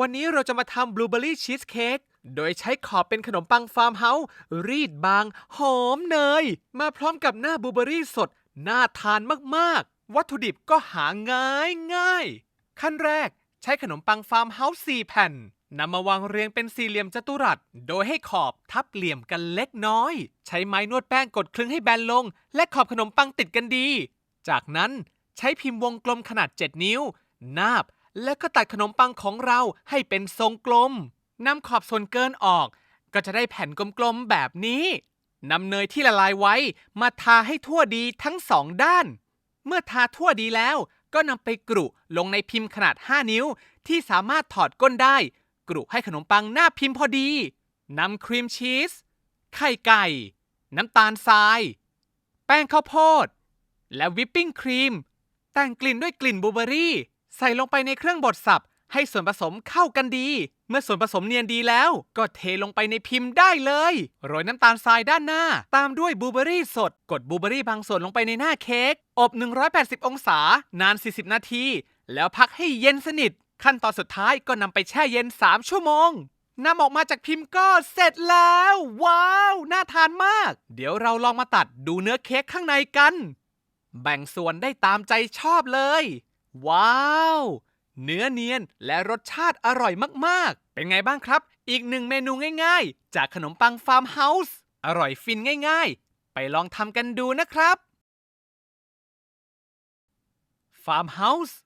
วันนี้เราจะมาทำบลูเบอร์รี่ชีสเค้กโดยใช้ขอบเป็นขนมปังฟาร์มเฮาส์รีดบาง หอมเนย มาพร้อมกับหน้าบลูเบอร์รี่สด น่าทานมากๆ วัตถุดิบก็หาง่ายง่าย ขั้นแรกใช้ขนมปังฟาร์มเฮาส์4แผ่นนำมาวางเรียงเป็นสี่เหลี่ยมจัตุรัส โดยให้ขอบทับเหลี่ยมกันเล็กน้อย ใช้ไม้นวดแป้งกดคลึงให้แบนลง และขอบขนมปังติดกันดี จากนั้นใช้พิมพ์วงกลมขนาด 7 นิ้ว นาบ แล้วก็ตัดขนมปังของเราให้เป็นทรงกลมนำขอบส่วนเกินออก ก็จะได้แผ่นกลมๆแบบนี้นำเนยที่ละลายไว้มาทาให้ทั่วดีทั้งสองด้าน เมื่อทาทั่วดีแล้วก็นำไปกรุลงในพิมพ์ขนาด 5 นิ้ว ที่สามารถถอดก้นได้ กรุให้ขนมปังหน้าพิมพ์พอดีนำครีมชีส ไข่ไก่ น้ำตาลทราย แป้งข้าวโพด และวิปปิ้งครีม แต่งกลิ่นด้วยกลิ่นบลูเบอร์รี่ ใส่ลงไปในเครื่องบดสับ ให้ส่วนผสมเข้ากันดี เมื่อส่วนผสมเนียนดีแล้ว ก็เทลงไปในพิมพ์ได้เลย โรยน้ำตาลทรายด้านหน้า ตามด้วยบลูเบอรี่สด กดบลูเบอร์รี่บางส่วนลงไปในหน้าเค้ก อบ 180 องศา นาน 40 นาที แล้วพักให้เย็นสนิท ขั้นตอนสุดท้ายก็นำไปแช่เย็น 3 ชั่วโมงนำออกมาจากพิมพ์ก็เสร็จแล้ว ว้าว น่าทานมาก เดี๋ยวเราลองมาตัดดูเนื้อเค้กข้างในกัน แบ่งส่วนได้ตามใจชอบเลย ว้าว เนื้อเนียนและรสชาติอร่อยมากๆ เป็นไงบ้างครับ อีกหนึ่งเมนูง่ายๆ จากขนมปังฟาร์มเฮาส์ อร่อยฟินง่ายๆ ไปลองทำกันดูนะครับฟาร์มเฮาส์